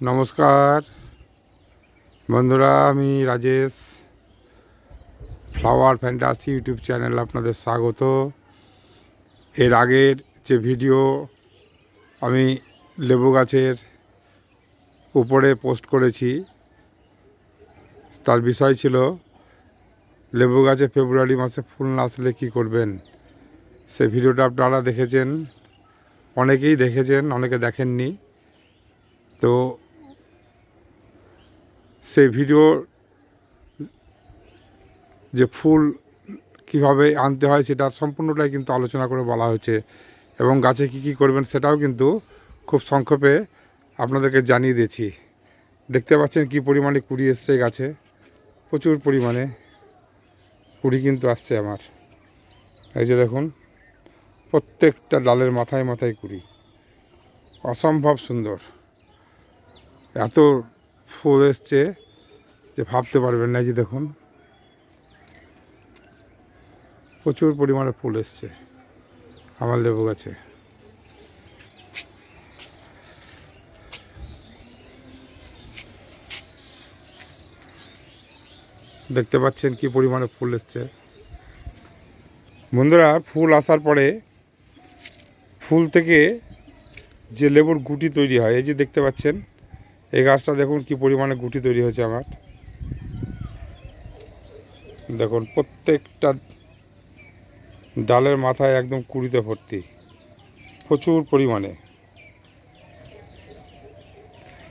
নমস্কার। বন্ধুরা, আমি Rajesh flower fantasy YouTube channel আপনাদের স্বাগত। এর আগের যে ভিডিও, আমি লেবু গাছের উপরে পোস্ট করেছি। তার বিষয় ছিল, লেবু গাছে ফেব্রুয়ারি মাসে ফুল না আসলে কী করবেন? সে ভিডিওটা আপনারা দেখেছেন, অনেকেই দেখেছেন, অনেকে দেখেননি। তো সেই ভিডিও যে ফুল কীভাবে আনতে হয় সেটার সম্পূর্ণটাই কিন্তু আলোচনা করে বলা হয়েছে এবং গাছে কি কি করবেন সেটাও কিন্তু খুব সংক্ষেপে আপনাদেরকে জানিয়ে দিয়েছি। দেখতে পাচ্ছেন কি পরিমাণে কুড়ি এসছে গাছে। প্রচুর পরিমাণে কুড়ি কিন্তু আসছে আমার। এই যে দেখুন, প্রত্যেকটা ডালের মাথায় মাথায় কুড়ি। অসম্ভব সুন্দর। এত ফুল এসছে। যে ভাবতে পারবেন না যে দেখুন। প্রচুর পরিমাণে ফুল এসছে আমার লেবু গাছে। দেখতে পাচ্ছেন কি পরিমাণে ফুল এসছে। বন্ধুরা, ফুল আসার পরে ফুল থেকে যে লেবুর গুটি তৈরি হয়, এই যে দেখতে পাচ্ছেন, এই গাছটা দেখুন কি পরিমাণে গুটি তৈরি হয়েছে আমার। দেখুন, প্রত্যেকটা ডালের মাথায় একদম কুড়িতে ভর্তি। প্রচুর পরিমাণে।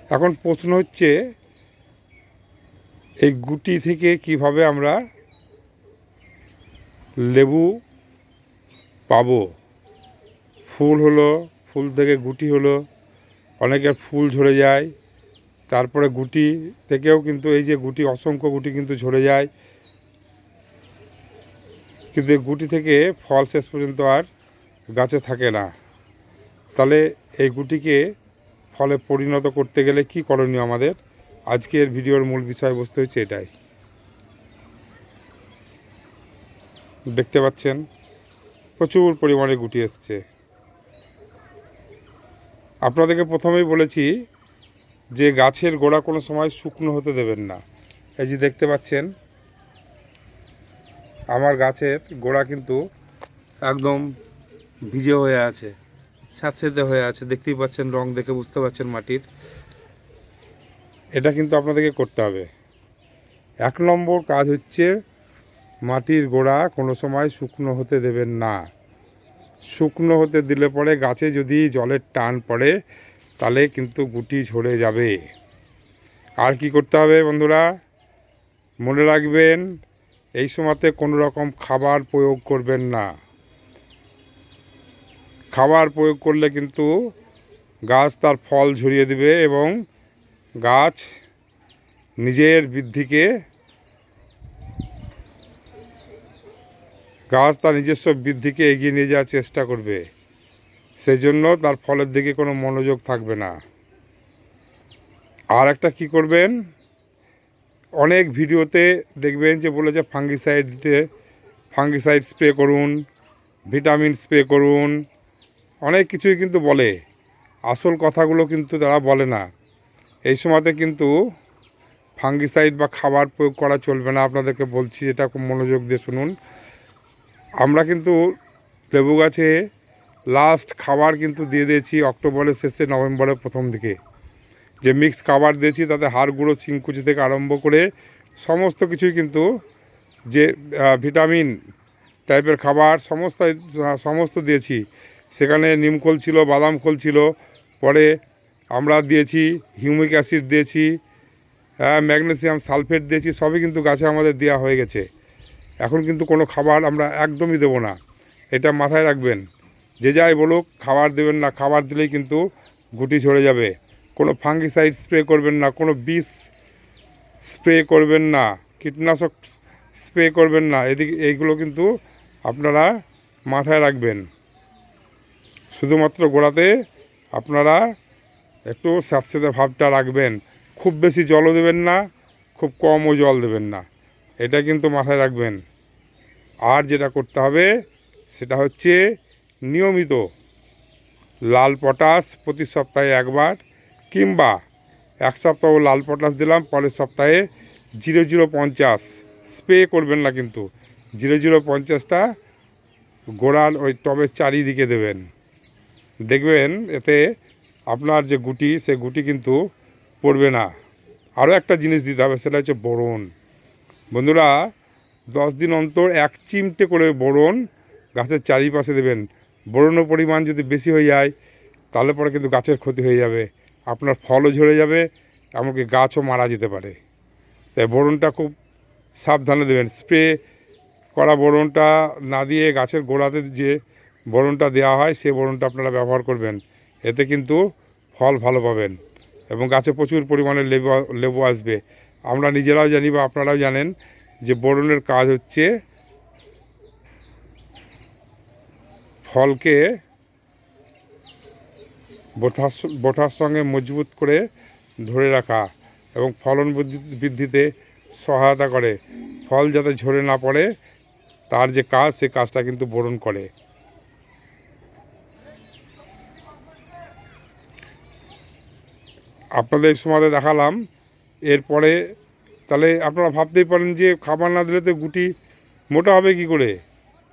এখন প্রশ্ন হচ্ছে, এই গুটি থেকে কীভাবে আমরা লেবু পাবো? ফুল হলো, ফুল থেকে গুটি হলো, অনেকের ফুল ঝরে যায়, তারপরে গুটি থেকেও কিন্তু এই যে গুটি, অসংখ্য গুটি কিন্তু ঝরে যায় কিন্তু এই গুটি থেকে ফল শেষ পর্যন্ত আর গাছে থাকে না। তাহলে এই গুটিকে ফলে পরিণত করতে গেলে কি করণীয় আমাদের? আজকের ভিডিওর মূল বিষয়বস্তু হচ্ছে এটাই। দেখতে পাচ্ছেন, প্রচুর পরিমাণে গুটি এসছে। আপনাদেরকে প্রথমেই বলেছি যে গাছের গোড়া কোনো সময় শুকনো হতে দেবেন না। এই যে দেখতে পাচ্ছেন আমার গাছের গোড়া কিন্তু একদম ভিজে হয়ে আছে, স্যাঁতসেঁতে হয়ে আছে। দেখতেই পাচ্ছেন, রং দেখে বুঝতে পারছেন মাটির। এটা কিন্তু আপনাদেরকে করতে হবে। এক নম্বর কাজ হচ্ছে মাটির গোড়া কোনো সময় শুকনো হতে দেবেন না। শুকনো হতে দিলে পরে গাছে যদি জলের টান পড়ে, তাহলে কিন্তু গুটি ঝরে যাবে। আর কি করতে হবে বন্ধুরা? মনে রাখবেন এই সময়তে কোনো রকম খাবার প্রয়োগ করবেন না। খাবার প্রয়োগ করলে কিন্তু গাছ তার ফল ঝরিয়ে দিবে এবং গাছ নিজের বৃদ্ধিকে, গাছ তার নিজস্ব বৃদ্ধিকে এগিয়ে নিয়ে যাওয়ার চেষ্টা করবে। সেই জন্য তার ফলের দিকে কোনো মনোযোগ থাকবে না। আর একটা কি করবেন? অনেক ভিডিওতে দেখবেন যে বলেছে ফাঙ্গিসাইড দিতে ফাঙ্গিসাইড স্প্রে করুন ভিটামিন স্প্রে করুন, অনেক কিছুই কিন্তু বলে। আসল কথাগুলো কিন্তু তারা বলে না। এই সময়তে কিন্তু ফাঙ্গিসাইড বা খাবার প্রয়োগ করা চলবে না, আপনাদেরকে বলছি, যেটা খুব মনোযোগ দিয়ে শুনুন। আমরা কিন্তু লেবু গাছে লাস্ট খাবার কিন্তু দিয়ে দিয়েছি অক্টোবরের শেষে, নভেম্বরের প্রথম দিকে। যে মিক্স খাবার দিয়েছি, তাতে হাড় গুঁড়ো, শিংকুচি থেকে আরম্ভ করে সমস্ত কিছুই কিন্তু যে ভিটামিন টাইপের খাবার সমস্ত সমস্ত দিয়েছি। সেখানে নিমখোল ছিল বাদাম খোল ছিল, পরে আমরা দিয়েছি হিউমিক অ্যাসিড দিয়েছি হ্যাঁ ম্যাগনেসিয়াম সালফেট দিয়েছি, সবই কিন্তু গাছে আমাদের দেওয়া হয়ে গেছে। এখন কিন্তু কোনো খাবার আমরা একদমই দেবো না। এটা মাথায় রাখবেন। যে যাই বলুক, খাবার দেবেন না, খাবার দিলেই কিন্তু গুটি ঝরে যাবে। কোনো ফাঙ্গিসাইড স্প্রে করবেন না, কোনো বিষ স্প্রে করবেন না, কীটনাশক স্প্রে করবেন না, এদিকে এইগুলো কিন্তু আপনারা মাথায় রাখবেন। শুধুমাত্র গোড়াতে আপনারা একটু স্যাঁতস্যাঁতে ভাবটা রাখবেন, খুব বেশি জলও দেবেন না, খুব কমও জল দেবেন না, এটা কিন্তু মাথায় রাখবেন। আর যেটা করতে হবে, সেটা হচ্ছে নিয়মিত লাল পটাশ প্রতি সপ্তাহে একবার কিংবা এক সপ্তাহ লাল পটাশ দিলাম, পরের সপ্তাহে জিরো জিরো পঞ্চাশ। স্প্রে করবেন না কিন্তু। জিরো জিরো পঞ্চাশটা গোড়ার ওই টবের চারিদিকে দেবেন। দেখবেন এতে আপনার যে গুটি, সে গুটি কিন্তু পড়বে না। আরও একটা জিনিস দিতে হবে, সেটা হচ্ছে বোরন। বন্ধুরা, দশ দিন অন্তর এক চিমটে করে বোরন গাছের চারিপাশে দেবেন। বোরনের পরিমাণ যদি বেশি হয়ে যায়, তাহলে পরে কিন্তু গাছের ক্ষতি হয়ে যাবে। আপনার ফলও ঝরে যাবে, এমনকি গাছও মারা যেতে পারে। তাই বোরনটা খুব সাবধানে দেবেন। স্প্রে করা বোরনটা না দিয়ে গাছের গোড়াতে যে বোরনটা দেওয়া হয় সেই বোরনটা আপনারা ব্যবহার করবেন। এতে কিন্তু ফল ভালো পাবেন এবং গাছে প্রচুর পরিমাণে লেবু লেবু আসবে। আমরা নিজেরাও জানি বা আপনারাও জানেন যে বোরনের কাজ হচ্ছে ফলকে বোঠার সঙ্গে মজবুত করে ধরে রাখা এবং ফলন বৃদ্ধি- বৃদ্ধিতে সহায়তা করে। ফল যাতে ঝরে না পড়ে, তার যে কাজ, সে কাজটা কিন্তু বরণ করে। আপনাদের এই দেখালাম। এরপরে তাহলে আপনারা ভাবতেই পারেন যে খাবার না দিলে তো গুটি মোটা হবে কি করে?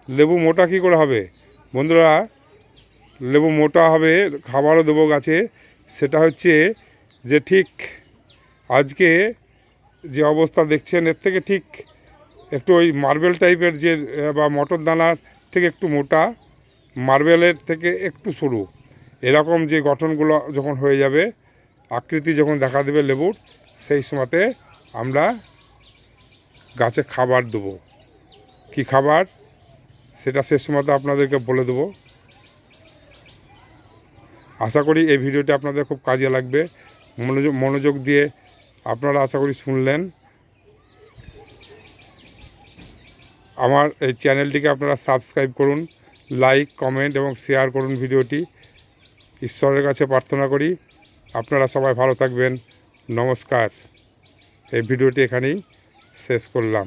লেবু মোটা কি করে হবে? বন্ধুরা লেবু মোটা হবে, খাবারও দেবো গাছে। সেটা হচ্ছে যে ঠিক আজকে যে অবস্থা দেখছেন, এর থেকে ঠিক একটু ওই মার্বেল টাইপের যে, বা মটর দানার থেকে একটু মোটা, মার্বেলের থেকে একটু সরু। এরকম যে গঠনগুলো যখন হয়ে যাবে, আকৃতি যখন দেখা দেবে লেবুর, সেই সময়তে আমরা গাছে খাবার দেবো। কি খাবার? সেটা শেষ সময়তে আপনাদেরকে বলে দেবো। আশা করি এই ভিডিওটি আপনাদের খুব কাজে লাগবে। মনোযোগ মনোযোগ দিয়ে আপনারা আশা করি শুনলেন। আমার এই চ্যানেলটিকে আপনারা সাবস্ক্রাইব করুন, লাইক, কমেন্ট এবং শেয়ার করুন ভিডিওটি। ঈশ্বরের কাছে প্রার্থনা করি, আপনারা সবাই ভালো থাকবেন। নমস্কার। এই ভিডিওটি এখানেই শেষ করলাম।